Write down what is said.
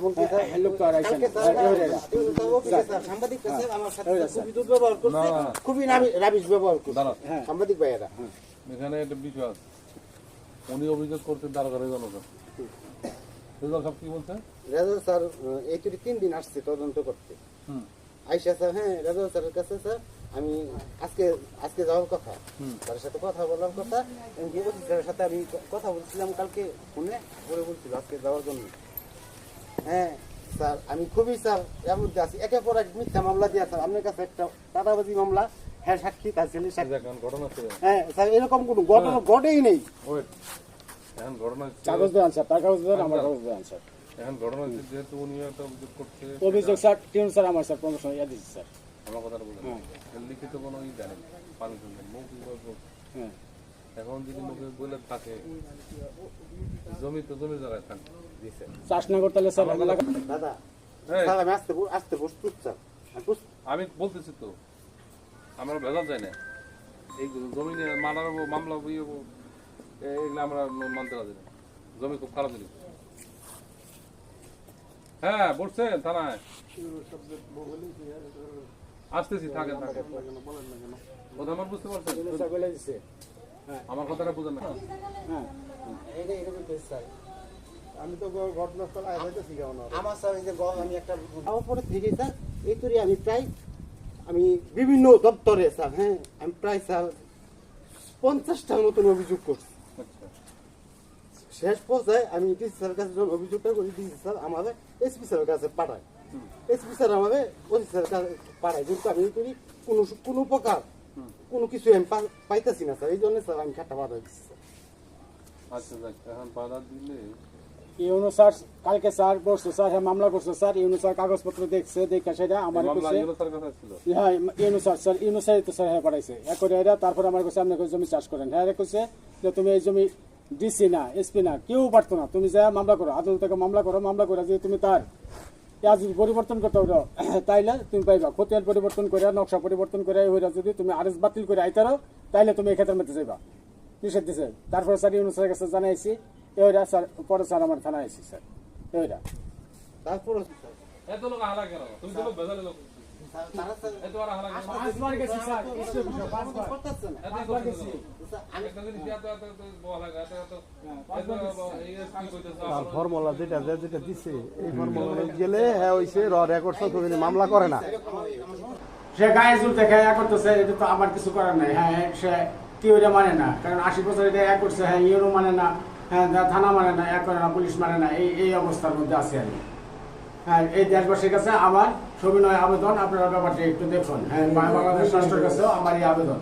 খুবই না, না, না। খুবই রাবিশ ব্যবহার করছে। হ্যাঁ সাংবাদিক ভাইয়েরা এখানে একটা বিষয় আছে। উনি অভিযোগ রেজাল সাহেব। কি বলছে? রেজাল স্যার এই তিন দিন আসছে তদন্ত করতে। আইসা স্যার হ্যাঁ রেজাল স্যারের কাছে স্যার আমি আজকে আজকে যাওয়ার কথা। তার সাথে কথা বলার কথা। স্যারের সাথে আমি কথা বলছিলাম কালকে ফোনে বলে বলছিল আজকে যাওয়ার জন্য। হ্যাঁ স্যার আমি খুবই স্যার এর মধ্যে আছি। একের পর এক মিথ্যা মামলা দিয়া স্যার আপনার কাছে একটা টাটাবাজি মামলা হ্যাঁ সাক্ষী তার ছেলে সাক্ষী হ্যাঁ স্যার এরকম কোনো ঘটনা ঘটেই নেই। এখন ঘটনা কাগজ দেন স্যার তার কাগজ দেন আমার কাগজ দেন স্যার। এখন ঘটনা হচ্ছে যেহেতু উনি একটা অভিযোগ করছে অভিযোগ স্যার টিউন স্যার আমার স্যার প্রমোশন ইয়া দিচ্ছে স্যার। আমার কথাটা বলুন। হ্যাঁ। লিখিত কোনো ই জানেন পানি মৌখিক হ্যাঁ। এখন যদি মুখে বলে থাকে জমি তো জমির জায়গায় থাকে চাষ না করতে স্যার দাদা আমি আসতে আসতে আমি বলতেছি তো আমরা ভেজাল যাই না। এই জমি নিয়ে মামলা মামলা ইয়ে এগুলো আমরা মানতে রাজি না। জমি খুব খারাপ জিনিস। হ্যাঁ বলছেন থানায়। আসতেছি থাকেন থাকেন। কথা আমার বুঝতে পারছেন? দিচ্ছে আমার কথাটা বুঝেন না। হ্যাঁ। এটা স্যার। আমি তো ঘটনাস্থল আইতেছি কেমন আমার স্যার এই যে আমি একটা আমার পরে থেকে স্যার এই তরি আমি প্রায় আমি বিভিন্ন দপ্তরে স্যার হ্যাঁ আমি প্রায় স্যার পঞ্চাশটার মতন অভিযোগ করছি। আচ্ছা। শেষ পর্যায়ে আমি ডিসি স্যারের কাছে যখন অভিযোগটা করি ডিসি স্যার আমাদের এসপি স্যারের কাছে পাঠায়। এসপি স্যার আমাদের ওসি স্যারের কাছে পাঠায় কিন্তু আমি এই করি কোনো কোনো প্রকার কোনো কিছু আমি পাইতেছি না স্যার। এই জন্য স্যার আমি খাটটা পাঠাই দিচ্ছি স্যার। আচ্ছা যাক এখন বাধা দিলে ইউনো স্যার কালকে স্যার বসছে স্যার হ্যাঁ মামলা করছে স্যার। ইউনো স্যার কাগজপত্র দেখছে দেখে সেটা আমার কাছে হ্যাঁ UNO sir sir UNO sir তো স্যার হ্যাঁ পাঠাইছে। এক করে তারপরে আমার কাছে আপনি জমি চাষ করেন? হ্যাঁ কইছে যে তুমি এই জমি ডিসি না এসপি না কেউ পারতো না। তুমি যা মামলা করো আদালত থেকে মামলা করো মামলা করে যে তুমি তার ইয়া যদি পরিবর্তন করতে পারো তাইলে তুমি পাইবা খতিয়ান পরিবর্তন করে নকশা পরিবর্তন করে হইরা যদি তুমি আরেস বাতিল করে আইতারো তাইলে তুমি এই ক্ষেত্রের মধ্যে যাইবা নিষেধ দিছে তারপরে স্যার ইউনো স্যারের কাছে জানাইছি এরা স্যার পরে স্যার আমার থানায় আইসি স্যার এরা তারপরে স্যার এত লোক হালা কেন তুমি তো লোক লোক স্যার- তারা ফর্মুলা যেটা যেটা দিছে এই ফর্মুলা গেলে হ্যাঁ হইছে র রেকর্ড মামলা করে না। সে গায়ে জুলতে খেয়া করতেছে এটা তো আমার কিছু করার নাই। হ্যাঁ সে মানে না কারণ আশি বছর এটা এক করছে হ্যাঁ ইউরো মানে না হ্যাঁ থানা মানে না এক করে না পুলিশ মানে না এই এই অবস্থার মধ্যে আছি আমি। হ্যাঁ এই দেশবাসীর কাছে আমার সবিনয় আবেদন আপনারা ব্যাপারটা একটু দেখুন। হ্যাঁ বাংলাদেশ রাষ্ট্রের কাছেও আমার এই আবেদন।